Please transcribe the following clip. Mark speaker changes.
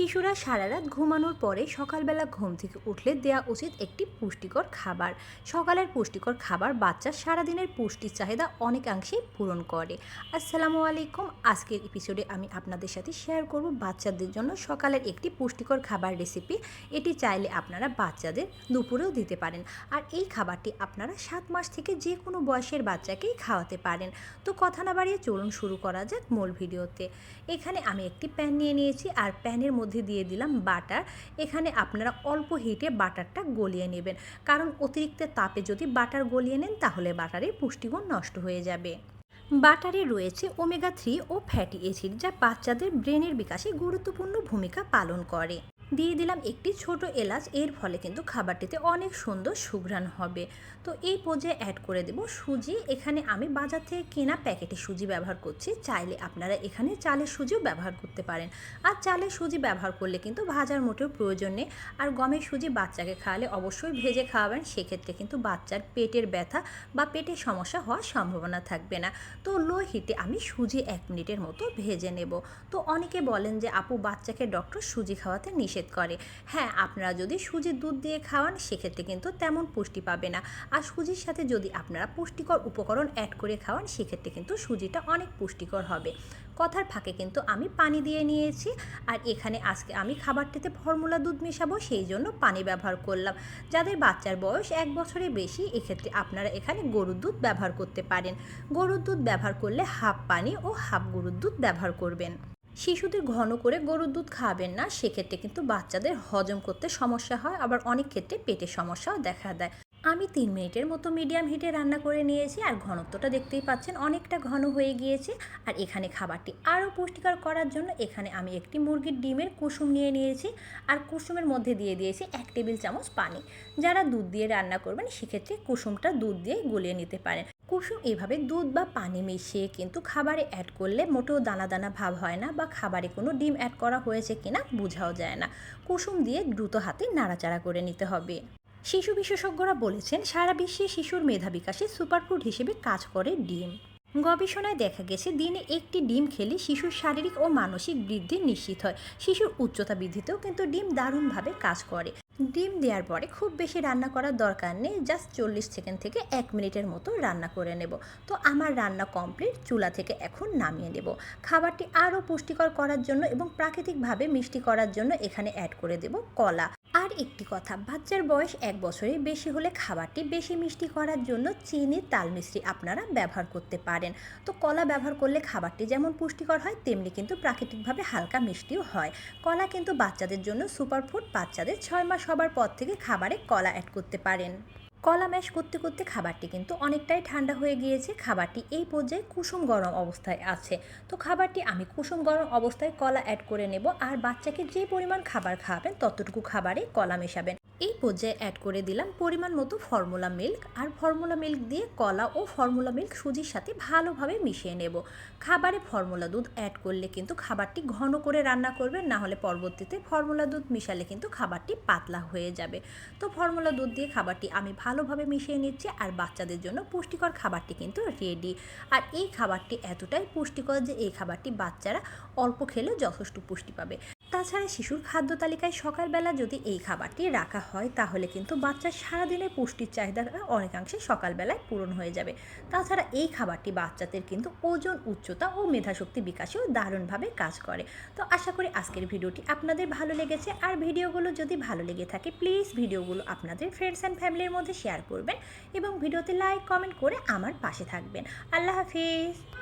Speaker 1: শিশুরা সারা রাত ঘুমানোর পরে সকালবেলা ঘুম থেকে উঠলে দেওয়া উচিত একটি পুষ্টিকর খাবার। সকালের পুষ্টিকর খাবার বাচ্চার সারাদিনের পুষ্টির চাহিদা অনেকাংশেই পূরণ করে। আসসালামু আলাইকুম। আজকের এপিসোডে আমি আপনাদের সাথে শেয়ার করব বাচ্চাদের জন্য সকালের একটি পুষ্টিকর খাবার রেসিপি এটি চাইলে আপনারা বাচ্চাদের দুপুরেও দিতে পারেন। আর এই খাবারটি আপনারা সাত মাস থেকে যে কোনো বয়সের বাচ্চাকেই খাওয়াতে পারেন। তো কথা না বাড়িয়ে চলুন শুরু করা যাক মূল ভিডিওতে এখানে আমি একটি প্যান নিয়ে নিয়েছি। আর প্যানের মধ্যে দিয়ে দিলাম বাটার। এখানে আপনারা অল্প হিটে বাটারটা গলিয়ে নেবেন। কারণ অতিরিক্ত তাপে যদি বাটার গলিয়ে নেন, তাহলে বাটারের পুষ্টিগুণ নষ্ট হয়ে যাবে। বাটারে রয়েছে ওমেগা থ্রি ও ফ্যাটি অ্যাসিড, যা বাচ্চাদের ব্রেনের বিকাশে গুরুত্বপূর্ণ ভূমিকা পালন করে। দিয়ে দিলাম একটি ছোট এলাচ। এর ফলে কিন্তু খাবারটিতে অনেক সুন্দর সুঘ্রাণ হবে। তো এই পর্যায়ে অ্যাড করে দেব সুজি। এখানে আমি বাজার থেকে কেনা প্যাকেটে সুজি ব্যবহার করছি। চাইলে আপনারা এখানে চালের সুজিও ব্যবহার করতে পারেন। আর চালের সুজি ব্যবহার করলে কিন্তু ভাজার মোটেও প্রয়োজন নেই। আর গমের সুজি বাচ্চাকে খাওয়ালে অবশ্যই ভেজে খাওয়াবেন। সেক্ষেত্রে কিন্তু বাচ্চার পেটের ব্যথা বা পেটের সমস্যা হওয়ার সম্ভাবনা থাকবে না। তো লো হিটে আমি সুজি এক মিনিটের মতো ভেজে নেব। তো অনেকে বলেন যে, আপু, বাচ্চাকে ডক্টর সুজি খাওয়াতে নিষেধ করে। হ্যাঁ আপনারা যদি সুজির দুধ দিয়ে খাওয়ান, সেক্ষেত্রে কিন্তু তেমন পুষ্টি পাবে না। আর সুজির সাথে যদি আপনারা পুষ্টিকর উপকরণ অ্যাড করে খাওয়ান, সেক্ষেত্রে কিন্তু সুজিটা অনেক পুষ্টিকর হবে। কথার ফাঁকে কিন্তু আমি পানি দিয়ে নিয়েছি আর এখানে আজকে আমি খাবারটিতে ফর্মুলা দুধ মেশাবো, সেই জন্য পানি ব্যবহার করলাম। যাদের বাচ্চার বয়স এক বছরের বেশি, এক্ষেত্রে আপনারা এখানে গরুর দুধ ব্যবহার করতে পারেন। গরুর দুধ ব্যবহার করলে হাফ পানি ও হাফ গরুর দুধ ব্যবহার করবেন। শিশুদের ঘন করে গরুর দুধ খাবেন না, সেক্ষেত্রে কিন্তু বাচ্চাদের হজম করতে সমস্যা হয়, আবার অনেক ক্ষেত্রে পেটের সমস্যাও দেখা দেয়। আমি তিন মিনিটের মতো মিডিয়াম হিটে রান্না করে নিয়েছি, আর ঘনত্বটা দেখতেই পাচ্ছেন অনেকটা ঘন হয়ে গিয়েছে। আর এখানে খাবারটি আরও পুষ্টিকর করার জন্য এখানে আমি একটি মুরগির ডিমের কুসুম নিয়ে নিয়েছি, আর কুসুমের মধ্যে দিয়ে দিয়েছি এক টেবিল চামচ পানি। যারা দুধ দিয়ে রান্না করবেন, সেক্ষেত্রে কুসুমটা দুধ দিয়ে গলিয়ে নিতে পারেন। কুসুম এভাবে দুধ বা পানি মিশিয়ে কিন্তু খাবারে অ্যাড করলে মোটেও দানা দানা ভাব হয় না বা খাবারে কোনো ডিম অ্যাড করা হয়েছে কিনা বোঝাও যায় না। কুসুম দিয়ে দ্রুত হাতে নাড়াচাড়া করে নিতে হবে। শিশু বিশেষজ্ঞরা বলেছেন, সারা বিশ্বে শিশুর মেধা বিকাশে সুপারফুড হিসেবে কাজ করে ডিম। গবেষণায় দেখা গেছে, দিনে একটি ডিম খেলে শিশুর শারীরিক ও মানসিক বৃদ্ধি নিশ্চিত হয়। শিশুর উচ্চতা বৃদ্ধিতেও কিন্তু ডিম দারুণভাবে কাজ করে। ডিম দেওয়ার পরে খুব বেশি রান্না করার দরকার নেই জাস্ট চল্লিশ সেকেন্ড থেকে এক মিনিটের মতো রান্না করে নেব। তো আমার রান্না কমপ্লিট চুলা থেকে এখন নামিয়ে নেব। খাবারটি আরও পুষ্টিকর করার জন্য এবং প্রাকৃতিকভাবে মিষ্টি করার জন্য এখানে অ্যাড করে দেব কলা। আর একটি কথা, বাচ্চার বয়স এক বছরের বেশি হলে খাবারটি বেশি মিষ্টি করার জন্য চিনি, তাল মিষ্টি আপনারা ব্যবহার করতে পারেন। তো কলা ব্যবহার করলে খাবারটি যেমন পুষ্টিকর হয়, তেমনি কিন্তু প্রাকৃতিকভাবে হালকা মিষ্টিও হয়। কলা কিন্তু বাচ্চাদের জন্য সুপারফুড বাচ্চাদের ছয় মাস হবার পর থেকে খাবারে কলা অ্যাড করতে পারেন। কলা ম্যাশ করতে করতে খাবারটি কিন্তু অনেকটাই ঠান্ডা হয়ে গিয়েছে। খাবারটি এই পর্যায়ে কুসুম গরম অবস্থায় আছে। তো খাবারটি আমি কুসুম গরম অবস্থায় কলা অ্যাড করে নেব। আর বাচ্চাকে যে পরিমাণ খাবার খাওয়াবেন, ততটুকু খাবারে কলা মেশাবেন। এই পর্যায়ে অ্যাড করে দিলাম পরিমাণ মতো ফর্মুলা মিল্ক আর ফর্মুলা মিল্ক দিয়ে কলা ও ফর্মুলা মিল্ক সুজির সাথে ভালোভাবে মিশিয়ে নেব। খাবারে ফর্মুলা দুধ অ্যাড করলে কিন্তু খাবারটি ঘন করে রান্না করবেন না হলে পরবর্তীতে ফর্মুলা দুধ মিশালে কিন্তু খাবারটি পাতলা হয়ে যাবে। তো ফর্মুলা দুধ দিয়ে খাবারটি আমি ভালোভাবে মিশিয়ে নিচ্ছি আর বাচ্চাদের জন্য পুষ্টিকর খাবারটি কিন্তু রেডি আর এই খাবারটি এতটাই পুষ্টিকর যে এই খাবারটি বাচ্চারা অল্প খেলে যথেষ্ট পুষ্টি পাবে। তাছাড়া শিশুর খাদ্য তালিকায় সকালবেলা যদি এই খাবারটি রাখা হয়, তাহলে কিন্তু বাচ্চার সারাদিনের পুষ্টির চাহিদা অনেকাংশে সকালবেলায় পূরণ হয়ে যাবে। তাছাড়া এই খাবারটি বাচ্চাদের কিন্তু ওজন, উচ্চতা ও মেধাশক্তি বিকাশেও দারুণভাবে কাজ করে। তো আশা করি আজকের ভিডিওটি আপনাদের ভালো লেগেছে। আর ভিডিওগুলো যদি ভালো লেগে থাকে, প্লিজ ভিডিওগুলো আপনাদের ফ্রেন্ডস অ্যান্ড ফ্যামিলির মধ্যে শেয়ার করবেন এবং ভিডিওতে লাইক কমেন্ট করে আমার পাশে থাকবেন। আল্লাহ হাফিজ!